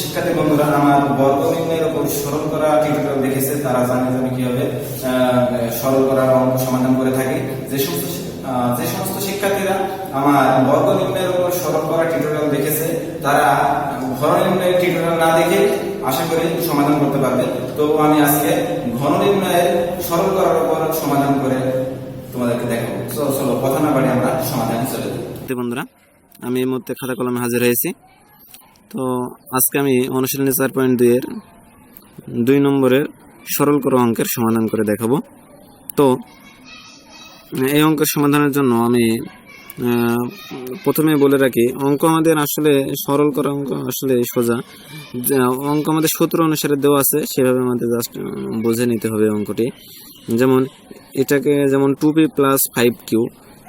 শিক্ষার্থী বন্ধুরা আমার বর্গ উপর সরল করা টিউটোরিয়াল দেখেছে, তারা জানে যে আমি সরল করার অঙ্ক সমাধান করে থাকি। যে সমস্ত যে সমস্ত শিক্ষার্থীরা আমার বর্গ নির্ণয়ের উপর সরল করা টিউটোরিয়াল দেখেছে, তারা ঘন নির্ণয়ের টিউটোরিয়াল না দেখে আশা করি সমাধান করতে পারবে। তো আমি আজকে ঘন নির্ণয়ের সরল করার উপর সমাধান করে তোমাদেরকে দেখাবো। চলো চলো, কথা না বাড়ি আমরা সমাধানে চলে যাই। বন্ধুরা, আমি এই মুহূর্তে খাতা কলমে হাজির হয়েছি। তো আজকে আমি অনুশীলনী চার পয়েন্ট দুইয়ের দুই নম্বরের সরল করা অঙ্কের সমাধান করে দেখাবো। তো এই অঙ্কের সমাধানের জন্য আমি প্রথমে বলে রাখি, অঙ্ক আমাদের আসলে সরল করা অঙ্ক আসলে সোজা। অঙ্ক আমাদের সূত্র অনুসারে দেওয়া আছে, সেভাবে আমাদের জাস্ট বুঝে নিতে হবে অঙ্কটি। যেমন, এটাকে যেমন two P plus five Q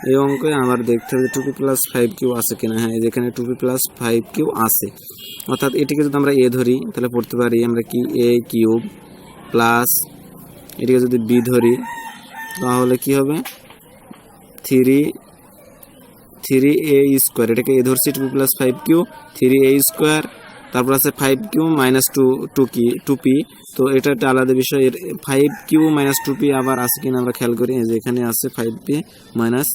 এই অঙ্কে আমার দেখতে হবে two P plus five Q আছে কিনা। হ্যাঁ যেখানে two P plus five Q আছে। অর্থাৎ এটিকে যদি আমরা এ ধরি, তাহলে পড়তে পারি আমরা কি? এ কিউব প্লাস এটিকে যদি বি ধরি, তাহলে কি হবে? থ্রি থ্রি এ স্কোয়ার এটাকে এ ধরছি two plus five Q three A square তারপর আছে five Q minus two two কি টু পি তো এটা একটা আলাদা বিষয়। এর five Q minus two P আবার আছে কিনা আমরা খেয়াল করি যে এখানে আছে five P minus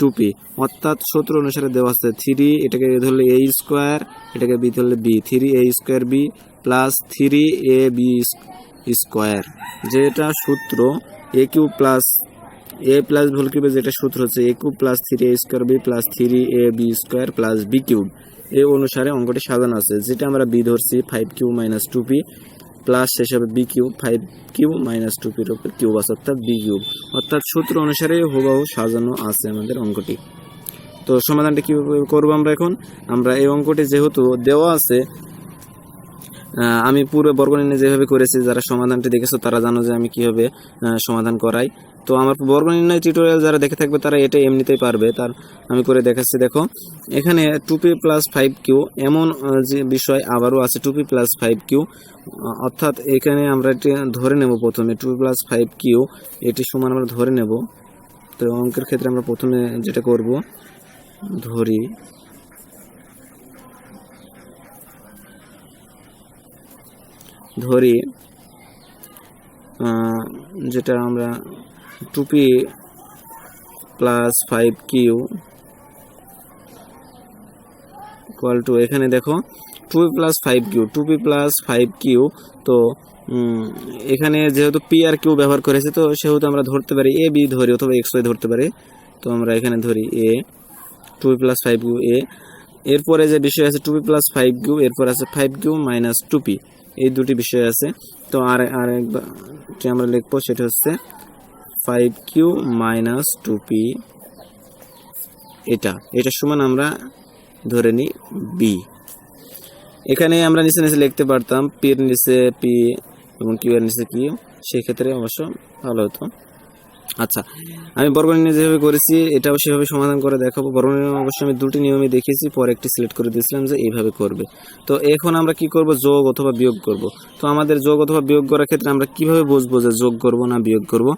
two P অর্থাৎ সূত্র অনুসারে দেওয়া আছে থ্রি এটাকে এ ধরলে এ স্কোয়ার এটাকে বি ধরলে B three A square B plus three A B square যেটা সূত্র A Q plus A plus ভুল কিউবের যেটা সূত্র হচ্ছে A cube plus three A square B plus three A B square plus B cube এই অনুসারে অঙ্কটি সাজানো আছে। যেটা আমরা বি ধরছি five Q minus two P plus শেষ হবে B cube five Q minus two পির উপর কিউব আছে, অর্থাৎ বি কিউব অর্থাৎ সূত্র অনুসারে হুবাহু সাজানো আছে আমাদের অঙ্কটি। তো সমাধানটা কীভাবে করব আমরা এখন? আমরা এই অঙ্কটি যেহেতু দেওয়া আছে আমি পুরো বর্গনির্ণয় যেভাবে করেছি, যারা সমাধানটি দেখেছ, তারা জানো যে আমি কীভাবে সমাধান করাই। তো আমার বর্গনির্ণয় টিউটোরিয়াল যারা দেখে থাকবে, তারা এটা এমনিতেই পারবে। তার আমি করে দেখাচ্ছি, দেখো। এখানে two P plus five Q এমন যে বিষয় আবারও আছে two P plus five Q অর্থাৎ এখানে আমরা এটি ধরে নেব প্রথমে টু প্লাস ফাইভ কিউ এটি সমান আমরা ধরে নেব। তো অঙ্কের ক্ষেত্রে আমরা প্রথমে যেটা করব, ধরি। ধরি যেটা আমরা two P plus five Q equal to এখানে দেখো two plus five Q two P plus five Q তো এখানে যেহেতু পি আর কিউ ব্যবহার করেছে, তো সেহেতু আমরা ধরতে পারি এ বি ধরি অথবা এক্স ওয়াই ধরতে পারি। তো আমরা এখানে ধরি A two plus five Q A এরপরে যে বিষয় আছে two P plus five Q এরপর আছে five Q minus two P এই দুটি বিষয় আছে। তো আর আর আমরা লিখব সেটা হচ্ছে five Q minus two P এটা। এটার সমান আমরা ধরে নিই বি এখানে আমরা নিচে নিচে লিখতে পারতাম পির নিচে পি এবং কিউ এর নিচে কিউ সেক্ষেত্রে অবশ্য ভালো হতো। আচ্ছা আমি বর্গনির্ণয় যেভাবে করেছি, এটাও সেভাবে সমাধান করে দেখাবো। বর্গনির্ণয় অবশ্যই আমি দুটি নিয়মে দেখিয়েছি, পরে একটি সিলেক্ট করে দিয়েছিলাম যে এইভাবে করবে। তো এখন আমরা কি করব? যোগ অথবা বিয়োগ করব। তো আমাদের যোগ অথবা বিয়োগ করার ক্ষেত্রে আমরা কীভাবে বুঝব যে যোগ করব না বিয়োগ করব?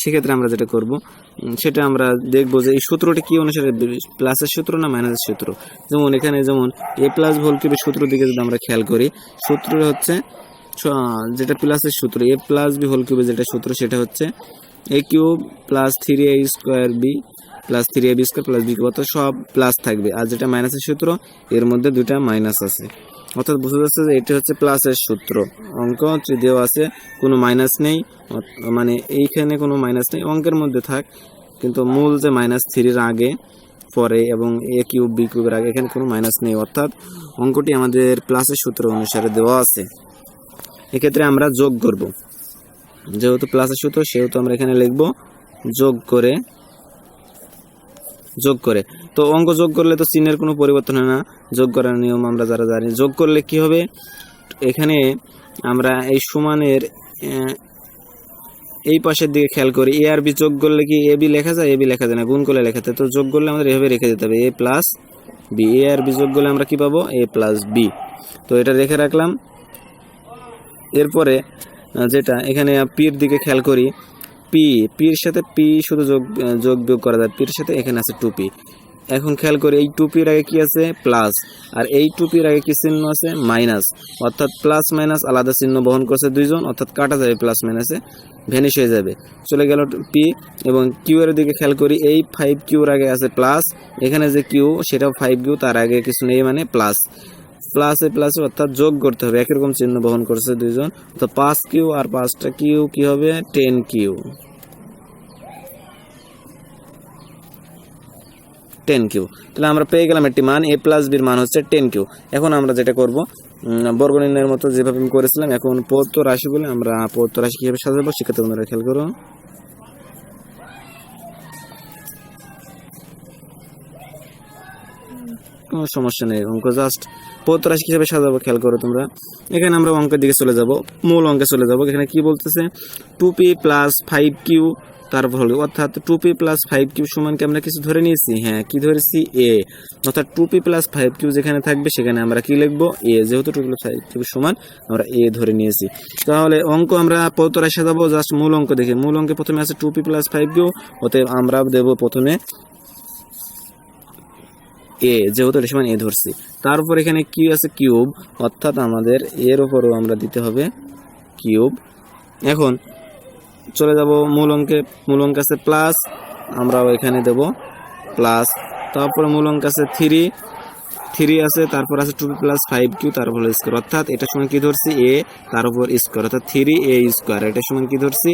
সেক্ষেত্রে আমরা যেটা করব সেটা আমরা দেখব যে এই সূত্রটি কি অনুসারে, প্লাসের সূত্র না মাইনাসের সূত্র? যেমন এখানে যেমন এ প্লাস ভোল কিউবের সূত্র দিকে যদি আমরা খেয়াল করি সূত্র হচ্ছে যেটা প্লাসের সূত্র এ প্লাস বি হোল কিউবের যেটা সূত্র, সেটা হচ্ছে A cube plus three A square B plus three A B square plus B cube অর্থাৎ সব প্লাস থাকবে। আর যেটা মাইনাসের সূত্র, এর মধ্যে দুটা মাইনাস আছে। অর্থাৎ বোঝা যাচ্ছে যে এটা হচ্ছে প্লাসের সূত্র। অঙ্ক দেওয়া আছে, কোনো মাইনাস নেই মানে এইখানে কোনো মাইনাস নেই, অঙ্কের মধ্যে থাক। কিন্তু মূল যে মাইনাস থ্রির আগে, পরে এবং এ কিউব বি কিউবের আগে, এখানে কোনো মাইনাস নেই। অর্থাৎ অঙ্কটি আমাদের প্লাসের সূত্র অনুসারে দেওয়া আছে। এক্ষেত্রে আমরা যোগ করব। যেহেতু প্লাসের সূত্র, সেহেতু আমরা এখানে লিখব যোগ করে যোগ করে। তো অঙ্ক যোগ করলে তো চিহ্নের কোনো পরিবর্তন হয় না। যোগ করার নিয়ম আমরা যারা জানি, যোগ করলে কি হবে? এখানে আমরা এই সমানের এই পাশের দিকে খেয়াল করি এ আর বি যোগ করলে কি এ বি লেখা যায়? এ বি লেখা যায় না, গুণ করলে লেখা যায়। তো যোগ করলে আমাদের এভাবে রেখে দিতে হবে এ প্লাস বি এ আর বি যোগ করলে আমরা কি পাবো? এ প্লাস বি তো এটা রেখে রাখলাম। এরপরে যেটা এখানে পির দিকে খেয়াল করি। পি, পির সাথে পি শুধু যোগ যোগ বিয়োগ করা যায়। পির সাথে এখানে আছে টুপি এখন খেয়াল করি, এই টুপির আগে কি আছে? প্লাস আর এই টুপির আগে কি চিহ্ন আছে? মাইনাস অর্থাৎ প্লাস মাইনাস আলাদা চিহ্ন বহন করছে দুইজন, অর্থাৎ কাটা যাবে প্লাস মাইনাসে ভ্যানিশ হয়ে যাবে। চলে গেল পি এবং কিউ এর দিকে খেয়াল করি, এই ফাইভ কিউর আগে আছে প্লাস এখানে যে কিউ সেটাও ফাইভ কিউ তার আগে কিছু নেই মানে প্লাস প্লাসে প্লাসে অর্থাৎ যোগ করতে হবে। একই রকম চিহ্ন বহন করছে দুইজন। তো পাঁচ কিউ আর পাঁচটা কিউ কি হবে? Ten Q. Ten Q. তাহলে আমরা পেয়ে গেলাম একটি মান। এ প্লাস বির মান হচ্ছে টেন কিউ। এখন আমরা যেটা করব বর্গ নির্ণয়ের মতো যেভাবে আমি করেছিলাম, এখন পৌত্ত রাশি বলে আমরা পৌত্ত রাশি কীভাবে সাজাবো, সেক্ষেত্রে তোমরা খেয়াল করো। সমস্যা নেই অঙ্ক জাস্ট পৌত্ত রাশি কীভাবে সাজাবো খেয়াল করো তোমরা। এখানে আমরা অঙ্কের দিকে চলে যাব, মূল অঙ্কে চলে যাব। এখানে কি বলতেছে? Two P plus five Q তারপর হলো, অর্থাৎ two P plus five Q সমান কি আমরা কিছু ধরে নিয়েছি? হ্যাঁ কি ধরেছি? এ অর্থাৎ two P plus five Q যেখানে থাকবে, সেখানে আমরা কি লিখব? এ যেহেতু টু প্লাস ফাইভ কিউ সমান, আমরা এ ধরে নিয়েছি। তাহলে অঙ্ক আমরা পৌতরায় সাজাবো জাস্ট মূল অঙ্ক দেখে। মূল অঙ্কে প্রথমে আছে two P plus five Q অতএব আমরা দেবো প্রথমে এ যেহেতু এটা সমান এ ধরছি। তারপর এখানে কি আছে কিউব অর্থাৎ আমাদের এর উপরও আমরা দিতে হবে কিউব এখন চলে যাব মূল অঙ্কে, মূল অঙ্ক আছে প্লাস আমরাও এখানে দেব প্লাস তারপরে মূল অঙ্ক আছে থ্রি থ্রি আছে, তারপর আছে টু প্লাস ফাইভ কিউ তারপর স্কোয়ার অর্থাৎ এটার সমান কি ধরছি? এ তার উপর স্কোয়ার অর্থাৎ থ্রি এ স্কোয়ার এটার সমান কি ধরছি?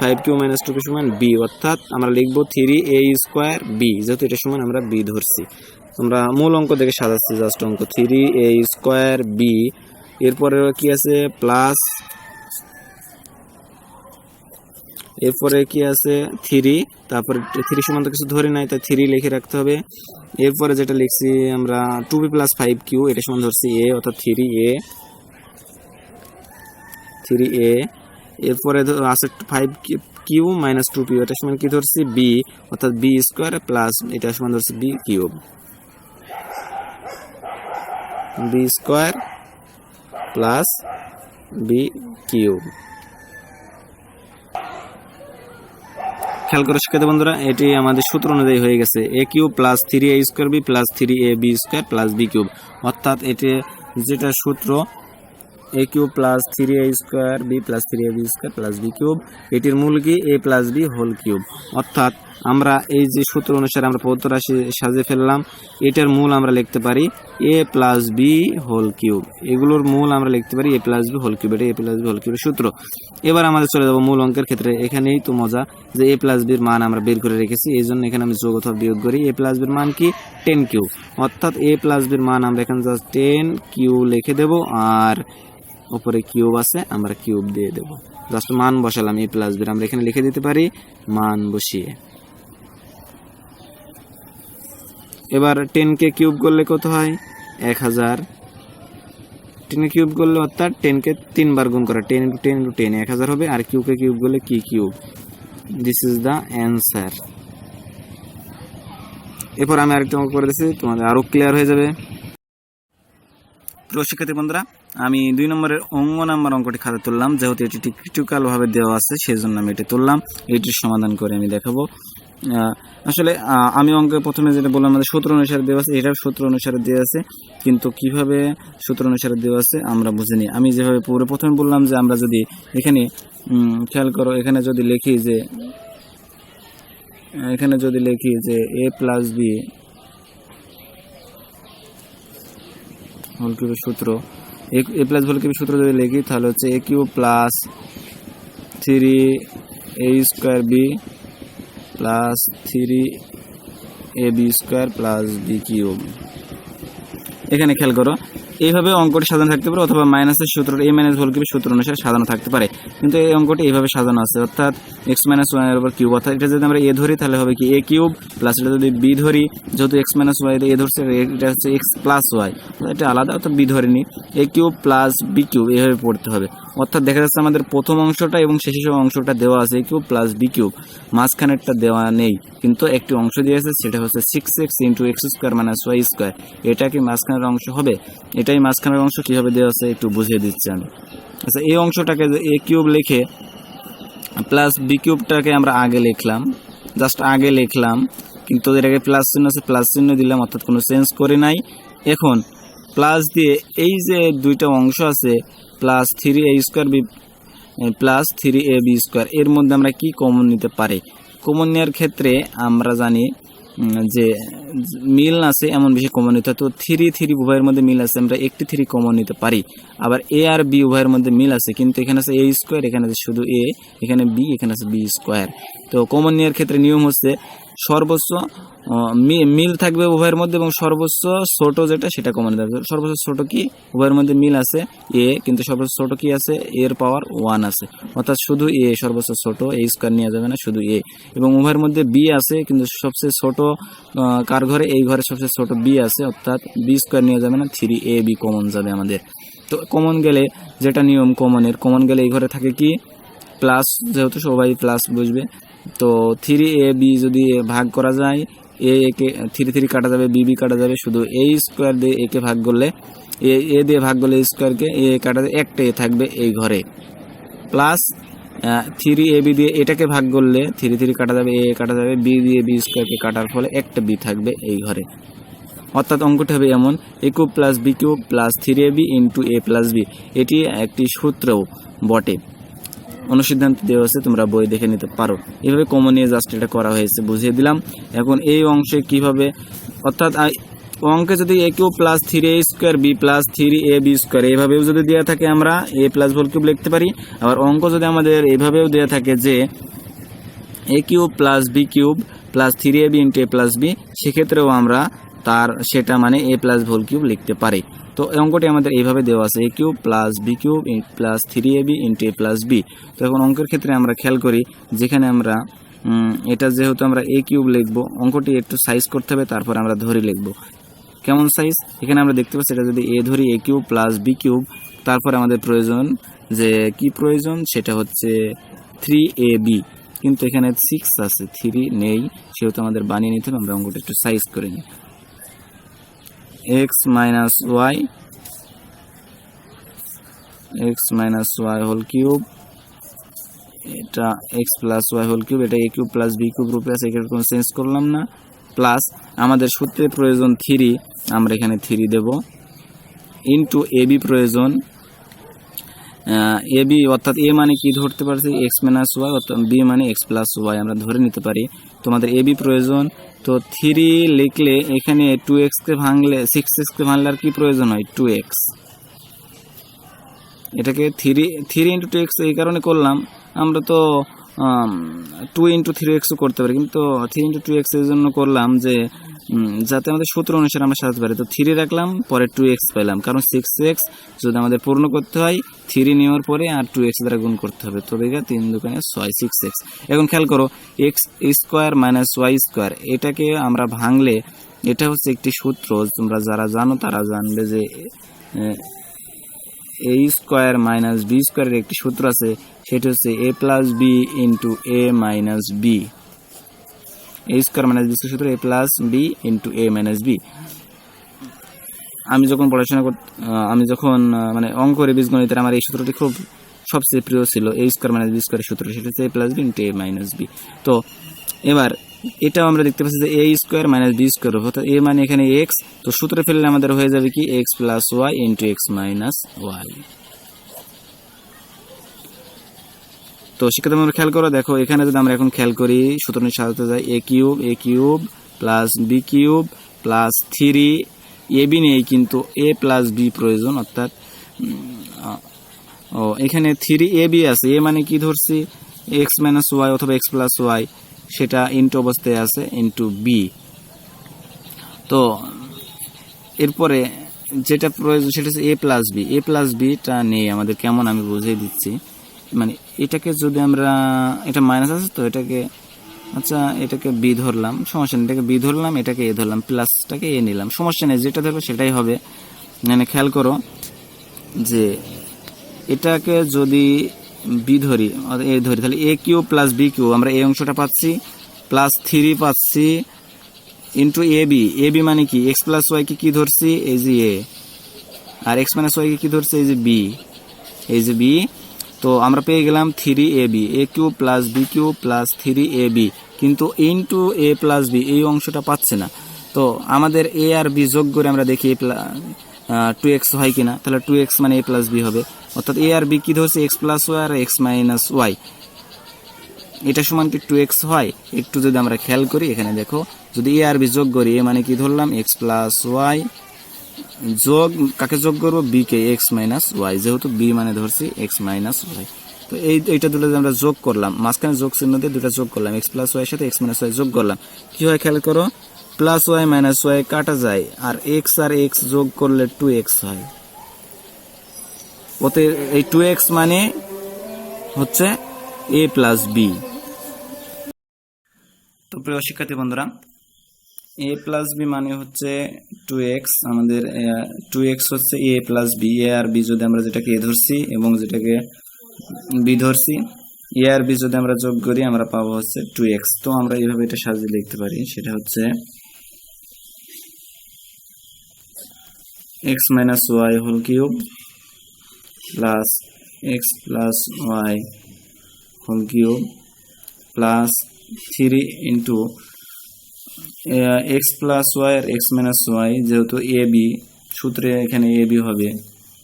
ফাইভ কিউ মাইনাস টু সমান বি অর্থাৎ আমরা লিখব থ্রি এ স্কোয়ার বি যেহেতু এটার সমান আমরা বি ধরছি। আমরা মূল অঙ্ক দেখে সাজাচ্ছি জাস্ট অঙ্ক থ্রি এ স্কোয়ার বি এরপরে কি আছে? প্লাস এরপরে কি আছে? থ্রি তারপরে থ্রি সমান তো কিছু ধরে নাই, তাই থ্রি লিখে রাখতে হবে। এরপরে যেটা লিখছি আমরা two B plus five Q এটা সমান ধরছি এ অর্থাৎ থ্রি এ থ্রি এ এরপরে আছে five Q minus two Q এটা সমান কি ধরছি? বি অর্থাৎ বি স্কোয়ার প্লাস এটা সমান ধরছি B cube B square plus B cube খেয়াল করে শিক্ষার্থী বন্ধুরা, এটি আমাদের সূত্র অনুযায়ী হয়ে গেছে। A cube plus three A square B plus three A B square plus B cube অর্থাৎ এটি যেটা সূত্র A cube plus three A square B plus three A B square plus B cube এটির মূল কি? A plus B whole cube অর্থাৎ আমরা এই যে সূত্র অনুসারে আমরা পদ্ম রাশি সাজিয়ে ফেললাম, এটার মূল আমরা লিখতে পারি A plus B whole cube এগুলোর মূল আমরা লিখতে পারি A plus B whole cube এটা এ প্লাস বি হোল কিউবের সূত্র। এবার আমাদের চলে যাব মূল অঙ্কের ক্ষেত্রে, এখানেই তো মজা যে এ প্লাস বির মান আমরা বের করে রেখেছি এই জন্য এখানে আমি যোগ অথবা বিয়োগ করি। এ প্লাস বির মান কি? টেন কিউ অর্থাৎ এ প্লাস বির মান আমরা এখানে জাস্ট টেন কিউ লিখে দেব, আর উপরে কিউব আছে, আমরা কিউব দিয়ে দেব। জাস্ট মান বসালাম এ প্লাস বির আমরা এখানে লিখে দিতে পারি, মান বসিয়ে। এবার টেনকে কিউব করলে কত হয়? এক হাজার। টেন কিউব করলে অর্থাৎ টেনকে তিনবার গুণ করা ten into ten into ten এক হাজার হবে। আর কিউকে কিউব করলে কি cube this is the answer এরপর আমি আরেকটা করে দিচ্ছি, তোমাদের আরও ক্লিয়ার হয়ে যাবে। প্রিয় শিক্ষার্থী বন্ধুরা, আমি দুই নম্বরের অঙ্গ নাম্বার অঙ্কটি খাতা তুললাম। যেহেতু এটি ক্রিটিক্যালভাবে দেওয়া আছে সেই জন্য আমি এটি তুললাম। এটির সমাধান করে আমি দেখাবো। আসলে আমি অঙ্কে প্রথমে যেটা বললাম, আমাদের সূত্র অনুসারে দেওয়া আছে এটাও সূত্র অনুসারে দেওয়া আছে, কিন্তু কীভাবে সূত্র অনুসারে দেওয়া আছে আমরা বুঝিনি আমি যেভাবে পুরো প্রথমে বললাম যে আমরা যদি এখানে খেয়াল করো, এখানে যদি লিখি যে, এখানে যদি লিখি যে এ প্লাস বি হোল সূত্র এ প্লাস হোল সূত্র যদি লিখি, তাহলে হচ্ছে A Q plus three A square B plus three A B square plus B cube এখানে খেয়াল করো, এইভাবে অঙ্কটি সাজানো থাকতে পারে অথবা মাইনাসের সূত্র এ মাইনাস হোল কিউবের সূত্র অনুসারে সাজানো থাকতে পারে। কিন্তু এই অঙ্কটি এইভাবে সাজানো আছে, অর্থাৎ এক্স মাইনাস ওয়ানের উপর কিউব অর্থাৎ এটা যদি আমরা এ ধরি তাহলে হবে কি এ কিউব প্লাস এটা যদি বি ধরি, যেহেতু এক্স মাইনাস ওয়াই এ ধরছে, এটা হচ্ছে এক্স প্লাস ওয়াই এটা আলাদা, অর্থাৎ B ধরিনি A cube plus B cube এইভাবে পড়তে হবে। অর্থাৎ দেখা যাচ্ছে আমাদের প্রথম অংশটা এবং শেষের অংশটা দেওয়া আছে A cube plus B cube মাঝখানেরটা দেওয়া নেই, কিন্তু একটি অংশ দিয়ে আছে, সেটা হচ্ছে six X into X square minus Y square এটা কি মাঝখানের অংশ হবে? এটাই মাঝখানের অংশ, কীভাবে দেওয়া আছে একটু বুঝিয়ে দিচ্ছি আমি। আচ্ছা এই অংশটাকে এ কিউব লিখে প্লাস বি কিউবটাকে আমরা আগে লিখলাম জাস্ট আগে লিখলাম, কিন্তু আগে প্লাস চিহ্ন আছে প্লাস চিহ্ন দিলাম, অর্থাৎ কোনো চেঞ্জ করে নাই। এখন প্লাস দিয়ে এই যে দুইটা অংশ আছে, plus three A square B plus three A B square, এর মধ্যে আমরা কি কমন নিতে পারি? কমন নেওয়ার ক্ষেত্রে আমরা জানি যে মিল আছে এমন বেশি কমন নিতে তো থ্রি থ্রি উভয়ের মধ্যে মিল আছে, আমরা একটি থ্রি কমন নিতে পারি। আবার এ আর বি উভয়ের মধ্যে মিল আছে, কিন্তু এখানে আছে এ স্কোয়ার, এখানে আছে শুধু এ, এখানে বি, এখানে আছে বি স্কোয়ার। তো কমন নেওয়ার ক্ষেত্রে নিয়ম হচ্ছে সর্বোচ্চ মিল থাকবে উভয়ের মধ্যে এবং সর্বোচ্চ ছোট যেটা সেটা কমন হবে সর্বোচ্চ ছোট কি? উভয়ের মধ্যে মিল আছে, এ, কিন্তু সর্বোচ্চ ছোট কি আছে? এর পাওয়ার ওয়ান আছে। অর্থাৎ শুধু এ, সর্বোচ্চ ছোট, এ স্কোয়ার নেওয়া যাবে না, শুধু এ। এবং উভয়ের মধ্যে বি আছে, কিন্তু সবচেয়ে ছোট কার ঘরে? এই ঘরে সবচেয়ে ছোট বি আছে, অর্থাৎ বি স্কোয়ার নেওয়া যাবে না, থ্রি এ বি কমন যাবে আমাদের। তো কমন গেলে যেটা নিয়ম কমনের, কমন গেলে এই ঘরে থাকে কি? প্লাস, যেহেতু সবাই প্লাস বুঝবে তো থ্রি এ, বি যদি ভাগ করা যায়, এ একে, থ্রি থ্রি কাটা যাবে, বি বি কাটা যাবে, শুধু এ স্কোয়ার দিয়ে একে ভাগ করলে, এ এ দিয়ে ভাগ করলে স্কোয়ারকে এ কাটা একটা এ থাকবে এই ঘরে। প্লাস থ্রি এ, বি দিয়ে এটাকে ভাগ করলে, থ্রি থ্রি কাটা যাবে এ কাটা যাবে, বি দিয়ে বি স্কোয়ারকে কাটার ফলে একটা বি থাকবে এই ঘরে। অর্থাৎ অঙ্কটি হবে এমন, A cube plus B cube plus three A B into A plus B. এটি একটি সূত্রও বটে। অনুসিদ্ধান্ত দেওয়া আছে তোমরা বই দেখে নিতে পারো। এভাবে কমন নিয়ে জাস্ট এটা করা হয়েছে, বুঝিয়ে দিলাম। এখন এই অংশে কীভাবে, অর্থাৎ অঙ্কে যদি A Q plus three A square B plus three A B square এইভাবেও যদি দেওয়া থাকে আমরা এ প্লাস ভোল কিউব লিখতে পারি। আবার অঙ্ক যদি আমাদের এইভাবেও দেওয়া থাকে যে A cube plus B cube plus three A B into A plus B সেক্ষেত্রেও আমরা তার সেটা মানে এ প্লাস ভোল কিউব লিখতে পারে। তো এই অঙ্কটি আমাদের এইভাবে দেওয়া আছে A cube plus B cube plus three A B into A plus B তো এখন অঙ্কের ক্ষেত্রে আমরা খেয়াল করি, যেখানে আমরা এটা যেহেতু আমরা এ কিউব লিখব, অঙ্কটি একটু সাইজ করতে হবে, তারপর আমরা ধরে লিখব। কেমন সাইজ এখানে আমরা দেখতে পাচ্ছি এটা যদি এ ধরি A cube plus B cube তারপর আমাদের প্রয়োজন যে কি প্রয়োজন? সেটা হচ্ছে থ্রি এ বি কিন্তু এখানে সিক্স আছে থ্রি নেই, সেহেতু আমাদের বানিয়ে নিতে হবে, আমরা অঙ্কটা একটু সাইজ করে নিই। X minus Y X minus Y whole cube এটা X plus Y whole cube এটা A cube plus B cube রূপে আছে এখানে কোনো চেঞ্জ করলাম না। প্লাস আমাদের সূত্রে প্রয়োজন থ্রি আমরা এখানে থ্রি দেব। ইন্টু এ বি প্রয়োজন এ বি অর্থাৎ এ মানে কি ধরতে পারছি? এক্স মাইনাস ওয়াই অর্থাৎ বি মানে এক্স প্লাস ওয়াই আমরা ধরে নিতে পারি। তোমাদের এ বি প্রয়োজন। তো থ্রি লিখলে এখানে টু এক্সকে ভাঙলে সিক্স এক্সকে ভাঙলে আর কি প্রয়োজন হয়? টু এক্স এটাকে three three into two X এই কারণে করলাম। আমরা তো টু ইন্টু থ্রি এক্সও করতে পারি। কিন্তু থ্রি ইন্টু টু এক্সের জন্য করলাম যে যাতে আমাদের সূত্র অনুসারে আমরা সাজাতে পারি। তো থ্রি রাখলাম, পরে টু এক্স পেলাম কারণ সিক্স এক্স যদি আমাদের পূর্ণ করতে হয় থ্রি নেওয়ার পরে আর টু এক্স দ্বারা গুণ করতে হবে। তবে গা তিন দোকানে ছয় সিক্স এক্স এখন খেয়াল করো X square minus Y square এটাকে আমরা ভাঙলে, এটা হচ্ছে একটি সূত্র। তোমরা যারা জানো, তারা জানবে যে এ স্কোয়ার মাইনাস বি স্কোয়ারের একটি সূত্র আছে, সেটা হচ্ছে A plus B into A minus B A square minus B সূত্র A plus B into A minus B আমি যখন পড়াশোনা কর আমি যখন মানে অঙ্করে বীজগণিতের আমার এই সূত্রটি খুব সবচেয়ে প্রিয় ছিল এ স্কোয়ার মাইনাস বি স্কোয়ারের সূত্র, সেটা হচ্ছে A plus B into A minus B তো, এবার এটাও আমরা দেখতে পাচ্ছি যে A square minus B square অর্থাৎ এ মানে এখানে এক্স তো সূত্রে ফেললে আমাদের হয়ে যাবে কি? X plus Y into X minus Y তো সেক্ষেত্রে আমরা খেয়াল করো, দেখো, এখানে যদি আমরা এখন খেয়াল করি সূত্রটি সাজাতে যাই A cube A cube plus B cube plus three A B নেই কিন্তু এ প্লাস বি প্রয়োজন, অর্থাৎ ও, এখানে থ্রি এ বি আছে এ মানে কি ধরছি? এক্স মাইনাস ওয়াই অথবা এক্স প্লাস ওয়াই সেটা ইন্টু অবস্থায় আছে ইন্টু বি তো, এরপরে যেটা প্রয়োজন, সেটা হচ্ছে A plus B A plus beta নেই, আমাদের কেমন আমি বুঝিয়ে দিচ্ছি। মানে এটাকে যদি আমরা, এটা মাইনাস আছে তো, এটাকে আচ্ছা এটাকে বি ধরলাম, সমস্যা নেই, এটাকে বি ধরলাম, এটাকে এ ধরলাম প্লাসটাকে এ নিলাম। সমস্যা নেই, যেটা ধরবে সেটাই হবে। মানে খেয়াল করো যে, এটাকে যদি বি ধরি এ ধরি। তাহলে A Q plus B Q আমরা এই অংশটা পাচ্ছি প্লাস থ্রি পাচ্ছি into A B A B মানে কি? এক্স প্লাস ওয়াইকে কি ধরছি? এই যে এ আর এক্স মাইনাস ওয়াইকে কি ধরছি? এই যে বি এই যে বি তো আমরা পেয়ে গেলাম three A B A Q plus B Q plus three A B কিন্তু ইন্টু এ প্লাস বি এই অংশটা পাচ্ছে না। তো আমাদের এ আর বি যোগ করে আমরা দেখি টু এক্স হয় কিনা। তাহলে টু এক্স মানে এ প্লাস বি হবে। অর্থাৎ এ আর বি কি ধরছে? এক্স প্লাস ওয়াই আর এক্স মাইনাস ওয়াই এটা সমান কি টু এক্স হয়? একটু যদি আমরা খেয়াল করি, এখানে দেখো, যদি এ আর বি যোগ করি এ মানে কি ধরলাম? এক্স প্লাস ওয়াই যোগ, কাকে যোগ করব? বি কে এক্স মাইনাস ওয়াই যেহেতু বি মানে ধরছি এক্স মাইনাস ওয়াই তো এই, এইটা দুটো আমরা যোগ করলাম, মাঝখানে যোগ চিহ্ন দিয়ে দুটো যোগ করলাম এক্স প্লাস ওয়াই সাথে এক্স মাইনাস ওয়াই যোগ করলাম, কি হয় খেয়াল করো? প্লাস ওয়াই মাইনাস ওয়াই কাটা যায়, আর এক্স আর এক্স যোগ করলে টু এক্স হয়। ওতে এই টু এক্স মানে হচ্ছে এ প্লাস বি তো প্রিয় শিক্ষার্থী বন্ধুরা এ প্লাস বি মানে হচ্ছে টু এক্স আমাদের টু এক্স হচ্ছে এ প্লাস বি এ আর বি যদি আমরা যেটাকে এ ধরছি এবং যেটাকে বি ধরছি এ আর বি যদি আমরা যোগ করি, আমরা পাবো হচ্ছে টু এক্স তো আমরা এইভাবে এটা সাজিয়ে লিখতে পারি, সেটা হচ্ছে x minus y whole cube plus x plus y whole cube plus three into x plus y আর এক্স মাইনাস ওয়াই যেহেতু এ বি সূত্রে এখানে এ বি হবে,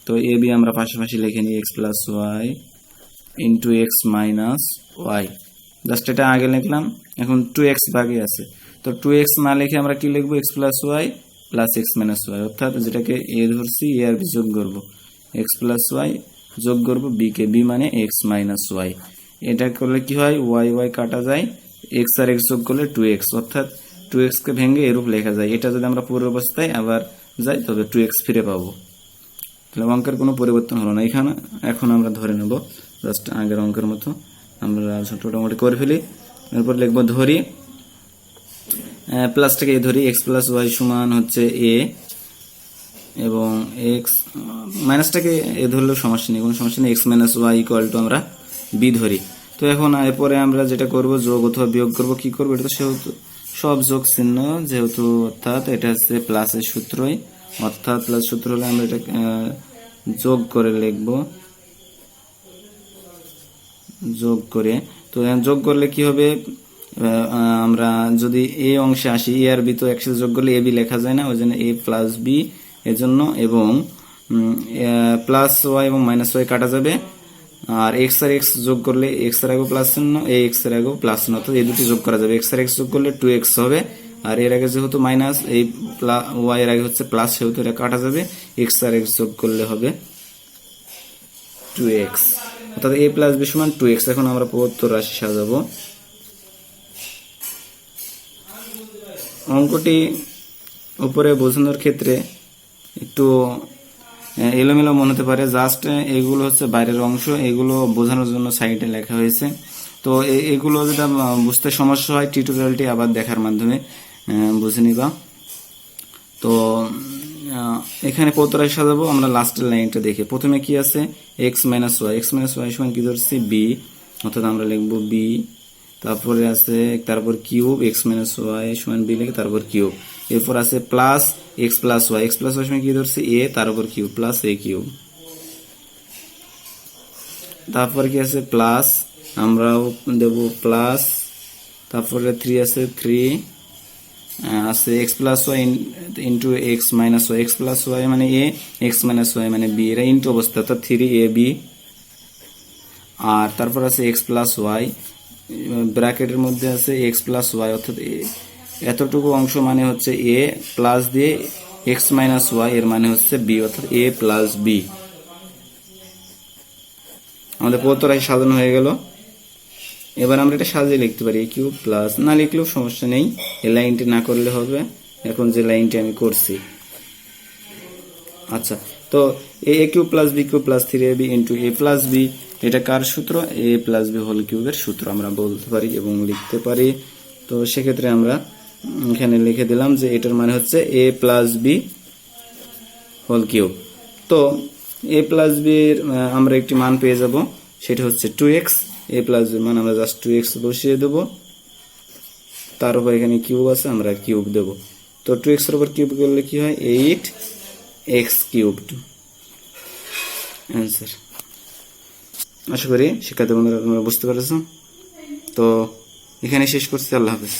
তো এ বি আমরা পাশাপাশি লিখে নিই x plus y into x minus y just এটা আগে লিখলাম, এখন টু এক্স ভাগে আছে। তো টু এক্স না লিখে আমরা কি লিখব? X plus y plus x minus y অর্থাৎ যেটাকে এ ধরছি এ আর বি যোগ করব। এক্স প্লাস ওয়াই যোগ করব বি কে বি মানে এক্স মাইনাস ওয়াই এটা করলে কি হয়? ওয়াই ওয়াই কাটা যায়। এক্স আর এক্স যোগ করলে টু এক্স অর্থাৎ টু এক্সকে ভেঙে এরূপ লেখা যায়। এটা যদি আমরা পূর্ব অবস্থায় আবার যাই, তবে টু এক্স ফিরে পাবো। তাহলে অঙ্কের কোনো পরিবর্তন হলো না এখানে। এখন আমরা ধরে নেব। জাস্ট আগের অঙ্কের মতো আমরা মোটামুটি করে ফেলি। এরপর লিখব ধরি প্লাসটাকে ধরি এক্স প্লাস ওয়াই সমান হচ্ছে এ এবং এক্স মাইনাসটাকে এ ধরলেও সমস্যা নেই, কোনো সমস্যা নেই x minus y equal to আমরা বি ধরি। তো এখন এরপরে আমরা যেটা করব, যোগ অথবা বিয়োগ করব, কি করব? এটা তো সেহেতু সব যোগ চিহ্ন, যেহেতু অর্থাৎ এটা হচ্ছে প্লাসের সূত্রই। অর্থাৎ প্লাস সূত্র হলে আমরা এটা যোগ করে লিখব। যোগ করে। তো যোগ করলে কি হবে? আমরা যদি এ অংশে আসি এ আর বি তো একসাথে যোগ করলে এ বি লেখা যায় না, ওই জন্য এ প্লাস বি এজন্য এবং প্লাস ওয়াই এবং মাইনাস ওয়াই কাটা যাবে। আর এক্স আর এক্স যোগ করলে এক্সের আগেও প্লাস চিহ্ন, এই এক্সের আগেও প্লাস চিহ্ন তো এই দুটি যোগ করা যাবে। এক্স আর এক্স যোগ করলে টু এক্স হবে। আর এর আগে যেহেতু মাইনাস এই ওয়াই এর আগে হচ্ছে প্লাস সেহেতু এটা কাটা যাবে। এক্স আর এক্স যোগ করলে হবে টু এক্স অর্থাৎ এ প্লাস বি সমান টু এক্স এখন আমরা প্রদত্তর রাশি সাজাবো। অঙ্কটি উপরে বোঝানোর ক্ষেত্রে একটু এলোমেলো মনে হতে পারে। জাস্ট এগুলো হচ্ছে বাইরের অংশ। এগুলো বোঝানোর জন্য সাইডে লেখা হয়েছে। তো এগুলো যেটা বুঝতে সমস্যা হয় টিউটোরিয়ালটি আবার দেখার মাধ্যমে বুঝে নিবা। তো এখানে কতটায় সাজাবো। আমরা লাস্টের লাইনটা দেখি। প্রথমে কি আছে? X minus y x minus y সমান কি ধরছি? বি অর্থাৎ আমরা লিখব বি তারপরে আছে, তারপর কিউব। এক্স মাইনাস ওয়াই সমান বি লিখে তারপর কিউব। এরপর আছে plus x plus y x plus y সমান কি ধরছি? এ তার উপর কিউব প্লাস এ কিউব। তারপর কি আছে? প্লাস আমরাও দেব প্লাস তারপরে থ্রি আছে থ্রি আছে x plus y into x minus y x plus y মানে এ এক্স মাইনাস ওয়াই মানে বি এরা ইন্টু অবস্থা, অর্থাৎ থ্রি এ বি আর তারপর আছে এক্স প্লাস ওয়াই ব্র্যাকেটের মধ্যে আছে এক্স প্লাস ওয়াই অর্থাৎ এতটুকু অংশ মানে হচ্ছে এ প্লাস দিয়ে এক্স মাইনাস ওয়াই, এর মানে হচ্ছে বি, অর্থাৎ এ প্লাস বি। আমাদের পত্রায় সাজানো হয়ে গেল। এবার আমরা এটা সাজিয়ে লিখতে পারি, এ কিউব প্লাস। না লিখলেও সমস্যা নেই, এই লাইনটি না করলে হবে। এখন যে লাইনটি আমি করছি। আচ্ছা তো a cube plus b cube plus three a b into a plus b, এটা কার সূত্র? এ প্লাস বি হোল কিউবের সূত্র আমরা বলতে পারি এবং লিখতে পারি। তো সেক্ষেত্রে আমরা এখানে লিখে দিলাম যে এটার মানে হচ্ছে a plus b whole cube. তো এ প্লাস বি এর আমরা একটি মান পেয়ে যাব, সেটা হচ্ছে টু এক্স। এ প্লাস বির মান আমরা জাস্ট টু এক্স বসিয়ে দেবো। তার উপর এখানে কিউব আছে, আমরা কিউব দেব। তো টু এক্সের উপর কিউব করলে কি হয়? Eight x cube to answer আশা করি শিক্ষার্থী বন্ধুরা তোমরা বুঝতে পেরেছ তো এখানে শেষ করছি, আল্লাহ হাফিজ।